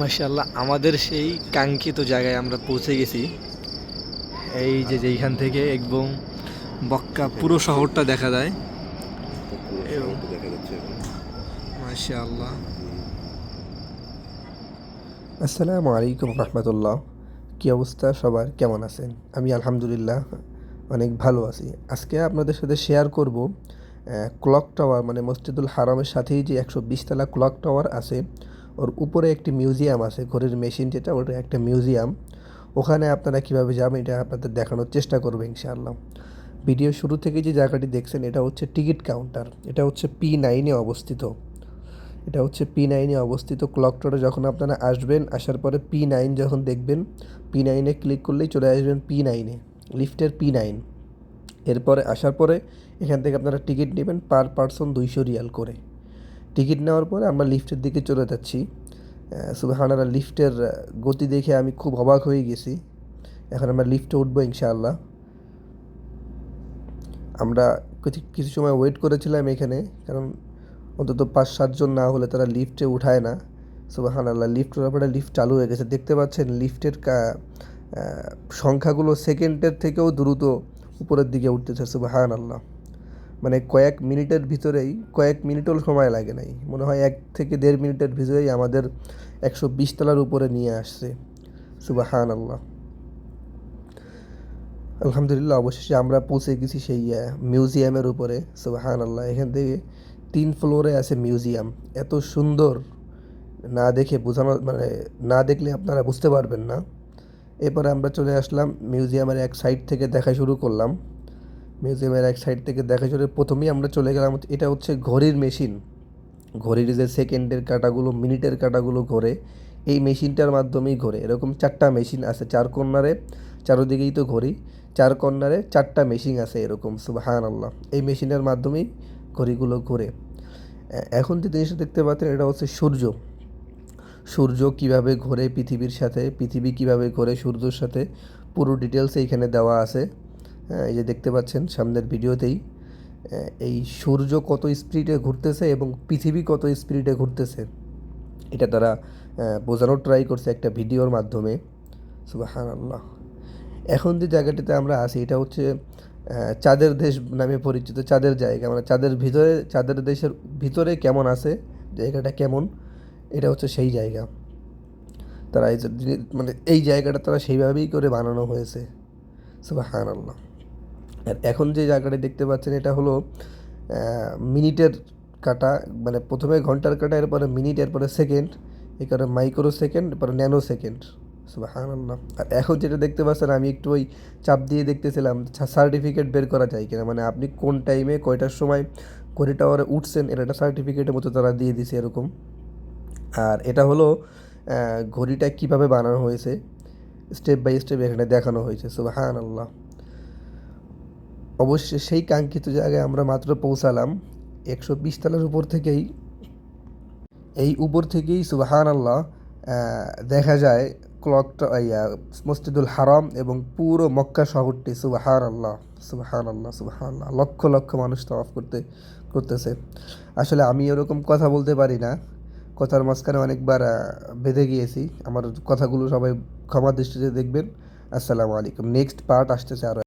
মাশাল্লাহ আমাদের সেই কাঙ্ক্ষিত জায়গায় আমরা পৌঁছে গেছি। এই যে যেইখান থেকে একদম বক্কা পুরো শহরটা দেখা যায়। আসসালামু আলাইকুম রহমতুল্লাহ। কী অবস্থা সবার? কেমন আছেন? আমি আলহামদুলিল্লাহ অনেক ভালো আছি। আজকে আপনাদের সাথে শেয়ার করব ক্লক টাওয়ার মানে মসজিদুল হারামের সাথেই যে একশো বিশতলা ক্লক টাওয়ার আছে ওর উপরে একটি মিউজিয়াম আছে, ঘড়ির মেশিন যেটা, ওটা একটা মিউজিয়াম। ওখানে আপনারা কীভাবে যাবেন, এটা আপনাদের দেখানোর চেষ্টা করব ইনশাআল্লাহ। ভিডিও শুরু থেকে যে জায়গাটি দেখছেন, এটা হচ্ছে টিকিট কাউন্টার। এটা হচ্ছে পি নাইনে অবস্থিত। এটা হচ্ছে পি নাইনে অবস্থিত। ক্লক টাওয়ারে যখন আপনারা আসবেন, আসার পরে পি নাইন যখন দেখবেন পি নাইনে ক্লিক করলেই চলে আসবেন পি নাইনে লিফটের পি নাইন এরপরে আসার পরে এখান থেকে আপনারা টিকিট নেবেন পার পার্সন দুইশো রিয়াল করে। টিকিট নেওয়ার পরে আমরা লিফটের দিকে চলে যাচ্ছি। সুবাহানারা লিফটের গতি দেখে আমি খুব অবাক হয়ে গেছি। এখন আমরা লিফটে উঠবো ইনশাআল্লাহ। আমরা কিছু কিছু সময় ওয়েট করেছিলাম এখানে, কারণ অন্তত পাঁচ সাতজন না হলে তারা লিফটে উঠায় না। সুবাহান আল্লাহ লিফট পরে লিফট চালু হয়ে গেছে। দেখতে পাচ্ছেন, লিফটের সংখ্যাগুলো সেকেন্ডের থেকেও দ্রুত উপরের দিকে উঠতেছে সুবাহান আল্লাহ মানে কয়েক মিনিটের ভিতরেই, কয়েক মিনিটও সময় লাগে নাই। মনে হয় এক থেকে দেড় মিনিটের ভিতরেই আমাদের একশো বিশ তলার উপরে নিয়ে আসছে। সুবাহান আল্লাহ আলহামদুলিল্লাহ, অবশেষে আমরা পৌঁছে গেছি সেই মিউজিয়ামের উপরে। সুবাহান আল্লাহ এখান থেকে তিন ফ্লোরে আছে মিউজিয়াম। এত সুন্দর, না দেখে বোঝানো মানে না দেখলে আপনারা বুঝতে পারবেন না। এরপরে আমরা চলে আসলাম মিউজিয়ামের এক সাইড থেকে দেখা শুরু করলাম। মিউজিয়ামের এক সাইড থেকে দেখা শুরু প্রথমেই আমরা চলে গেলাম এটা হচ্ছে ঘড়ির মেশিন। ঘড়ির যে সেকেন্ডের কাটাগুলো, মিনিটের কাটাগুলো ঘোরে, এই মেশিনটার মাধ্যমেই ঘোরে। এরকম চারটা মেশিন আছে, চার কর্নারে, চারোদিকেই তো ঘড়ি, চার কর্নারে চারটা মেশিন আছে এরকম সুবাহান আল্লাহ এই মেশিনের মাধ্যমেই ঘড়িগুলো ঘোরে। এখন যে জিনিসটা দেখতে পাচ্ছেন, এটা হচ্ছে সূর্য। সূর্য কীভাবে ঘোরে পৃথিবীর সাথে, পৃথিবী কীভাবে ঘোরে সূর্যর সাথে, পুরো ডিটেলস এইখানে দেওয়া আছে। এই যে দেখতে পাচ্ছেন সামনের ভিডিওতেই এই সূর্য কত স্পিডে ঘুরতেছে এবং পৃথিবী কত স্পিডে ঘুরতেছে। এটা তারা বোঝানোর ট্রাই করছে একটা ভিডিওর মাধ্যমে। সুবাহান আল্লাহ এখন যে জায়গাটিতে আমরা আছি, এটা হচ্ছে চাঁদের দেশ নামে পরিচিত, চাঁদের জায়গা। মানে চাঁদের ভিতরে, চাঁদের দেশের ভিতরে কেমন আছে, জায়গাটা কেমন, এটা হচ্ছে সেই জায়গা। তারা এই মানে এই জায়গাটা তারা সেইভাবেই করে বানানো হয়েছে। সুবাহান আল্লাহ আর এখন যে জায়গাটা দেখতে পাচ্ছেন, এটা হলো মিনিটের কাটা মানে প্রথমে ঘণ্টার কাটা, এরপরে মিনিট, এরপরে সেকেন্ড কারণে মাইক্রো সেকেন্ড, এরপরে ন্যানো সেকেন্ড। সুবাহান আল্লাহ আর এখন যেটা দেখতে পাচ্ছেন, আমি একটু ওই চাপ দিয়ে দেখতেছিলাম সার্টিফিকেট বের করা যায় কিনা। মানে আপনি কোন টাইমে, কয়টার সময় ঘড়ি টাওয়ারে উঠছেন, এর একটা সার্টিফিকেটের মতো তারা দিয়ে দিছে এরকম। আর এটা হলো ঘড়িটা কীভাবে বানানো হয়েছে, স্টেপ বাই স্টেপ এখানে দেখানো হয়েছে। সুবাহান আল্লাহ অবশ্যই সেই কাঙ্ক্ষিত জায়গায় আমরা মাত্র পৌঁছালাম। একশো বিশ তলার উপর থেকেই। এই উপর থেকেই সুবাহান আল্লাহ দেখা যায় ক্লকটা ইয়া, মসজিদুল হারাম এবং পুরো মক্কা শহরটি সুবাহান আল্লাহ সুবাহান আল্লাহ সুবাহান আল্লাহ লক্ষ লক্ষ মানুষ তওয়াফ করতে, করতেছে। আসলে আমি ওরকম কথা বলতে পারি না। কথার মাঝখানে অনেকবার বেঁধে গিয়েছি। আমার কথাগুলো সবাই ক্ষমা দৃষ্টিতে দেখবেন। আসসালামু আলাইকুম। নেক্সট পার্ট আসতেছে আরও